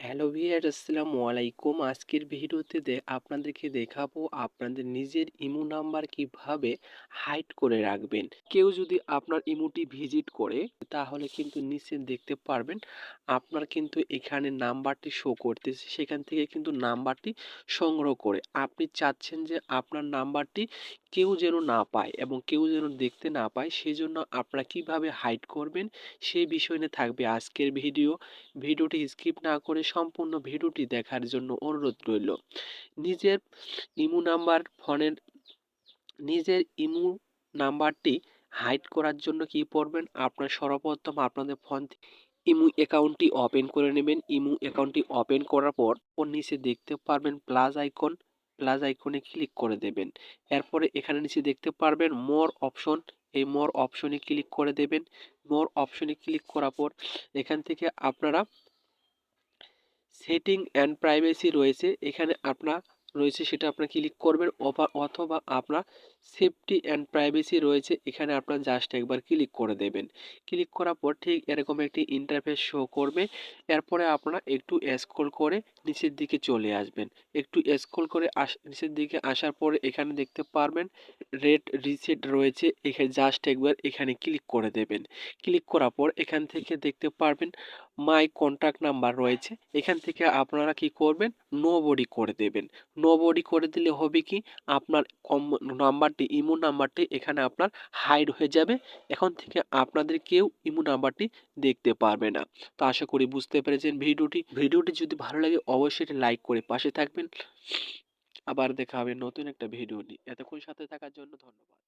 Hello ভিয়ার, আসসালামু আলাইকুম। আজকের ভিডিওতে আপনাদেরকে দেখাবো আপনাদের নিজের ইমো নাম্বার কীভাবে হাইড করে রাখবেন। কেউ যদি আপনার ইমোটি ভিজিট করে, তাহলে কিন্তু নিচে দেখতে পারবেন, আপনার কিন্তু এখানে নাম্বারটি শো করতেছে। সেখান থেকে কিন্তু নাম্বারটি সংগ্রহ করে। আপনি চাচ্ছেন যে আপনার নাম্বারটি কেউ যেন না পায় এবং কেউ যেন দেখতে না পায়, সেজন্য আপনারা কীভাবে হাইড করবেন সেই বিষয় নিয়ে থাকবে আজকের ভিডিও। ভিডিওটি স্কিপ না করে সম্পূর্ণ ভিডিওটি দেখার জন্য অনুরোধ রইল। নিজের ইমো নাম্বার, ফোনের, নিজের ইমো নাম্বারটি হাইড করার জন্য কি করবেন আপনার সর্বপ্রথম আপনাদের ফোন ইমু অ্যাকাউন্টটি ওপেন করে নেবেন। ইমু অ্যাকাউন্টটি ওপেন করার পর ওর নিচে দেখতে পারবেন প্লাস আইকন। প্লাস আইকনে ক্লিক করে দেবেন। এরপরে এখানে নিচে দেখতে পারবেন মোর অপশন। এই মোর অপশনে ক্লিক করে দেবেন। মোর অপশনে ক্লিক করার পর এখান থেকে আপনারা সেটিং অ্যান্ড প্রাইভেসি রয়েছে এখানে আপনার রয়েছে সেটা আপনার ক্লিক করবেন অথবা আপনার সেফটি অ্যান্ড প্রাইভেসি রয়েছে, এখানে আপনার জাস্ট একবার ক্লিক করে দেবেন। ক্লিক করার পর ঠিক এরকম একটি ইন্টারফেস শো করবে, এরপরে আপনারা একটু স্ক্রল করে নিচের দিকে চলে আসবেন। একটু স্ক্রল করে আস, নিচের দিকে আসার পরে এখানে দেখতে পারবেন রেড রিসেট রয়েছে এখানে জাস্ট একবার এখানে ক্লিক করে দেবেন। ক্লিক করার পর এখান থেকে দেখতে পারবেন মাই কন্ট্যাক্ট নাম্বার রয়েছে, এখান থেকে আপনারা কি করবেন? নো বডি করে দেবেন। নো বডি করে দিলে হবে কি? আপনার কম নাম্বারটি ইমো নাম্বারটি এখানে আপনার হাইড হয়ে যাবে। এখন থেকে আপনাদের কেউ ইমো নাম্বারটি দেখতে পারবে না। তো আশা করি বুঝতে পেরেছেন ভিডিওটি। ভিডিওটি যদি ভালো লাগে অবশ্যই লাইক করে পাশে থাকবেন। আবার দেখা হবে নতুন একটা ভিডিও নিয়ে। এতক্ষণ সাথে থাকার জন্য ধন্যবাদ।